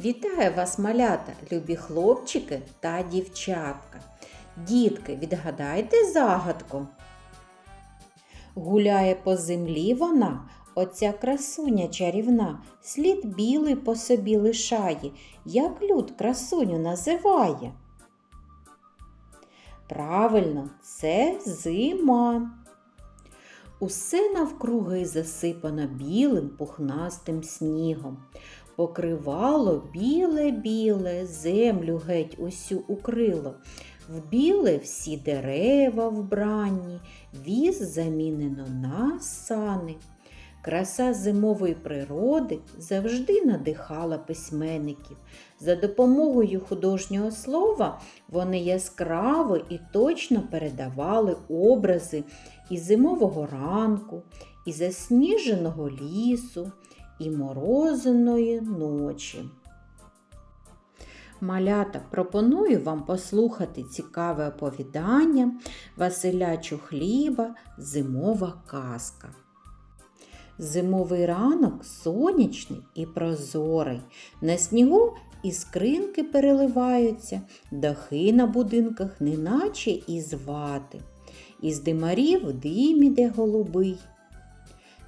Вітаю вас, малята, любі хлопчики та дівчатка. Дітки, відгадайте загадку. Гуляє по землі вона, оця красуня чарівна, слід білий по собі лишає, як люд красуню називає. Правильно, це зима. Усе навкруги засипано білим пухнастим снігом. Покривало біле-біле, землю геть усю укрило. В біле всі дерева вбранні, віз замінено на сани. Краса зимової природи завжди надихала письменників. За допомогою художнього слова вони яскраво і точно передавали образи і зимового ранку, і засніженого лісу, і морозиної ночі. Малята, пропоную вам послухати цікаве оповідання Василя Чухліба Зимова казка. Зимовий ранок сонячний і прозорий. На снігу іскринки переливаються, дахи на будинках неначе із вати. Із димарів дим іде голубий.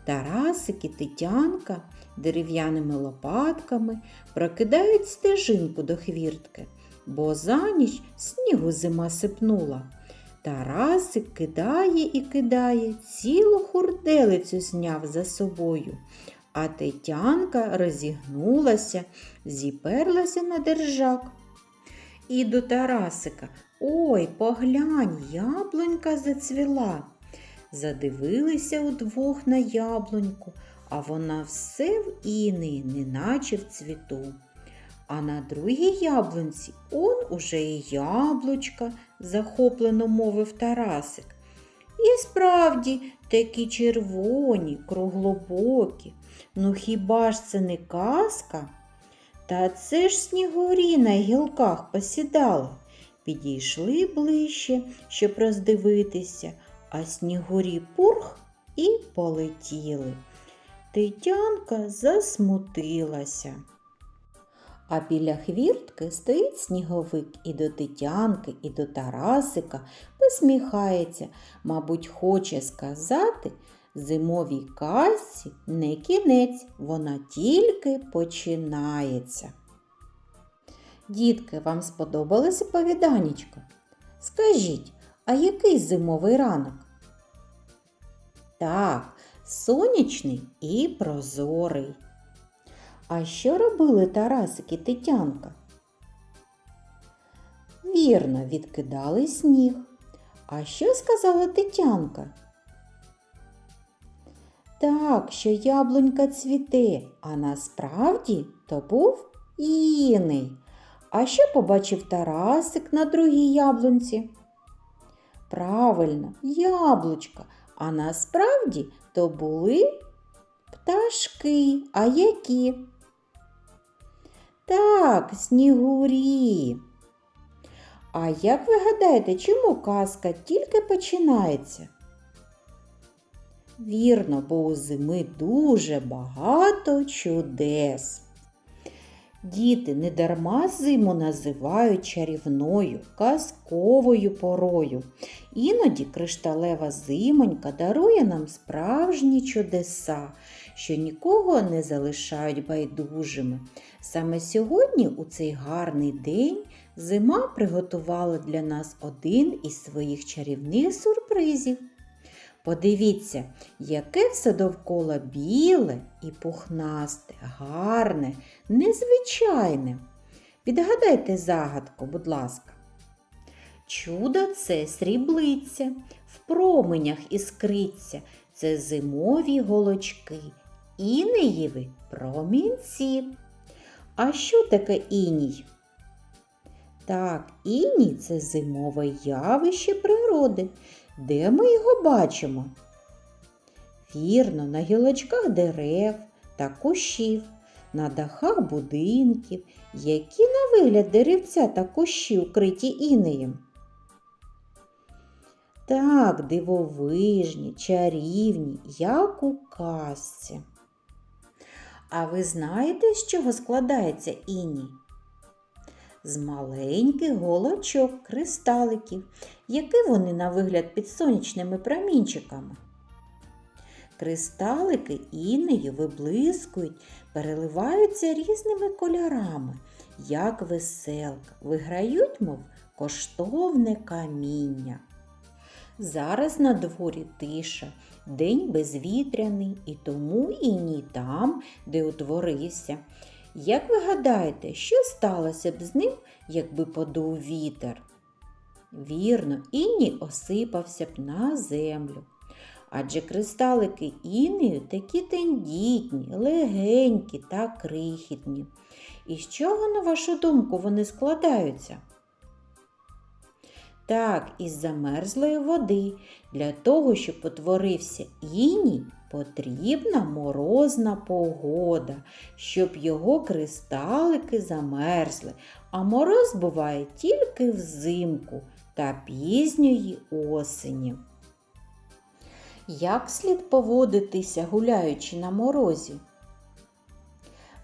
Тарасик і Тетянка дерев'яними лопатками прокидають стежинку до хвіртки, бо за ніч снігу зима сипнула. Тарасик кидає і кидає, цілу хурделицю зняв за собою, а Тетянка розігнулася, зіперлася на держак. І до Тарасика Ой, поглянь, яблунька зацвіла. Задивилися удвох на яблуньку, а вона все в інеї, неначе в цвіту. А на другій яблунці он уже і яблучка, захоплено мовив Тарасик. І справді такі червоні, круглобокі. Ну хіба ж це не казка? Та це ж снігурі на гілках посідали. Підійшли ближче, щоб роздивитися, а снігурі пурх і полетіли. Тетянка засмутилася. А біля хвіртки стоїть сніговик і до Тетянки, і до Тарасика посміхається, мабуть, хоче сказати, зимовій казці не кінець, вона тільки починається. Дітки, вам сподобалося повіданечко? Скажіть, а який зимовий ранок? Так, сонячний і прозорий. А що робили Тарасик і Тетянка? Вірно, відкидали сніг. А що сказала Тетянка? Так, що яблунька цвіте, а насправді то був іний. А що побачив Тарасик на другій яблунці? Правильно, яблучка, а насправді то були пташки. А які? Так, снігурі. А як ви гадаєте, чому казка тільки починається? Вірно, бо у зими дуже багато чудес. Діти недарма зиму називають чарівною, казковою порою. Іноді кришталева зимонька дарує нам справжні чудеса, що нікого не залишають байдужими. Саме сьогодні, у цей гарний день, зима приготувала для нас один із своїх чарівних сюрпризів. Подивіться, яке все довкола біле і пухнасте, гарне, незвичайне. Відгадайте загадку, будь ласка. Чудо це сріблиця, в променях іскриться, це зимові голочки, інеєві промінці. А що таке іній? Так, іній це зимове явище природи. Де ми його бачимо? Вірно, на гілочках дерев та кущів, на дахах будинків, які на вигляд деревця та кущі укриті інеєм. Так, дивовижні, чарівні, як у казці. А ви знаєте, з чого складається іній? З маленьких голочок, кристаликів, які вони на вигляд під сонячними промінчиками. Кристалики інею виблискують, переливаються різними кольорами, як веселка, виграють, мов коштовне каміння. Зараз на дворі тиша, день безвітряний, і тому іній там, де утворився. Як ви гадаєте, що сталося б з ним, якби подув вітер? Вірно, іній осипався б на землю. Адже кристалики інею такі тендітні, легенькі та крихітні. І з чого, на вашу думку, вони складаються? Так, із замерзлої води. Для того, щоб утворився іній, потрібна морозна погода, щоб його кристалики замерзли, а мороз буває тільки взимку та пізньої осені. Як слід поводитися, гуляючи на морозі?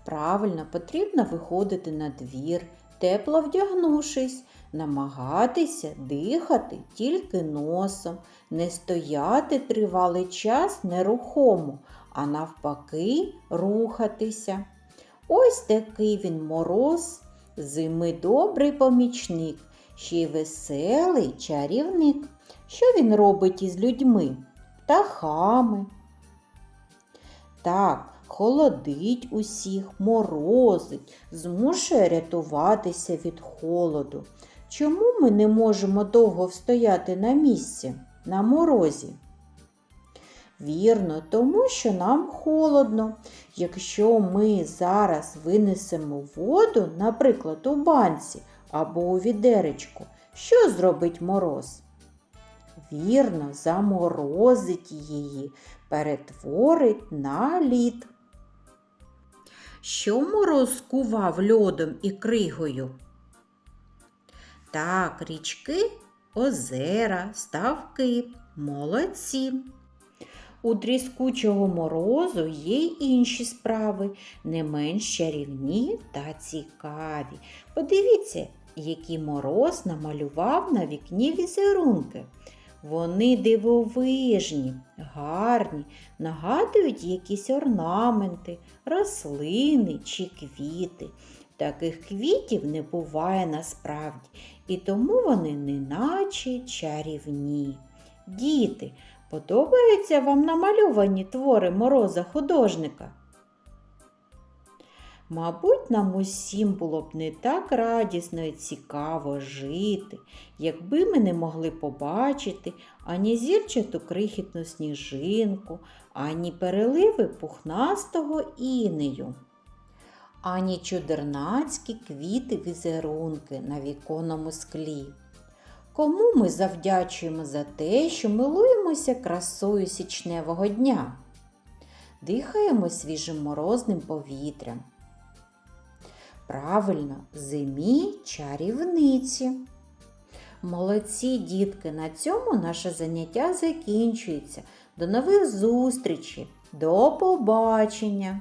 Правильно, потрібно виходити на двір, тепло вдягнувшись, намагатися дихати тільки носом, не стояти тривалий час нерухомо, а навпаки рухатися. Ось такий він мороз, зими добрий помічник, ще й веселий чарівник. Що він робить із людьми? Птахами. Так, холодить усіх, морозить, змушує рятуватися від холоду. Чому ми не можемо довго встояти на місці, на морозі? Вірно, тому що нам холодно. Якщо ми зараз винесемо воду, наприклад, у банці або у відеречку, що зробить мороз? Вірно, заморозить її, перетворить на лід. Що мороз скував льодом і кригою? Так, річки, озера, ставки, молодці. У тріскучого морозу є й інші справи, не менш чарівні та цікаві. Подивіться, який мороз намалював на вікні візерунки. Вони дивовижні, гарні, нагадують якісь орнаменти, рослини чи квіти. Таких квітів не буває насправді, і тому вони неначе чарівні. Діти, подобаються вам намальовані твори мороза художника? Мабуть, нам усім було б не так радісно і цікаво жити, якби ми не могли побачити ані зірчату крихітну сніжинку, ані переливи пухнастого інею, ані чудернацькі квіти візерунки на віконному склі. Кому ми завдячуємо за те, що милуємося красою січневого дня? Дихаємо свіжим морозним повітрям. Правильно, зимі чарівниці. Молодці дітки, на цьому наше заняття закінчується. До нових зустрічей, до побачення!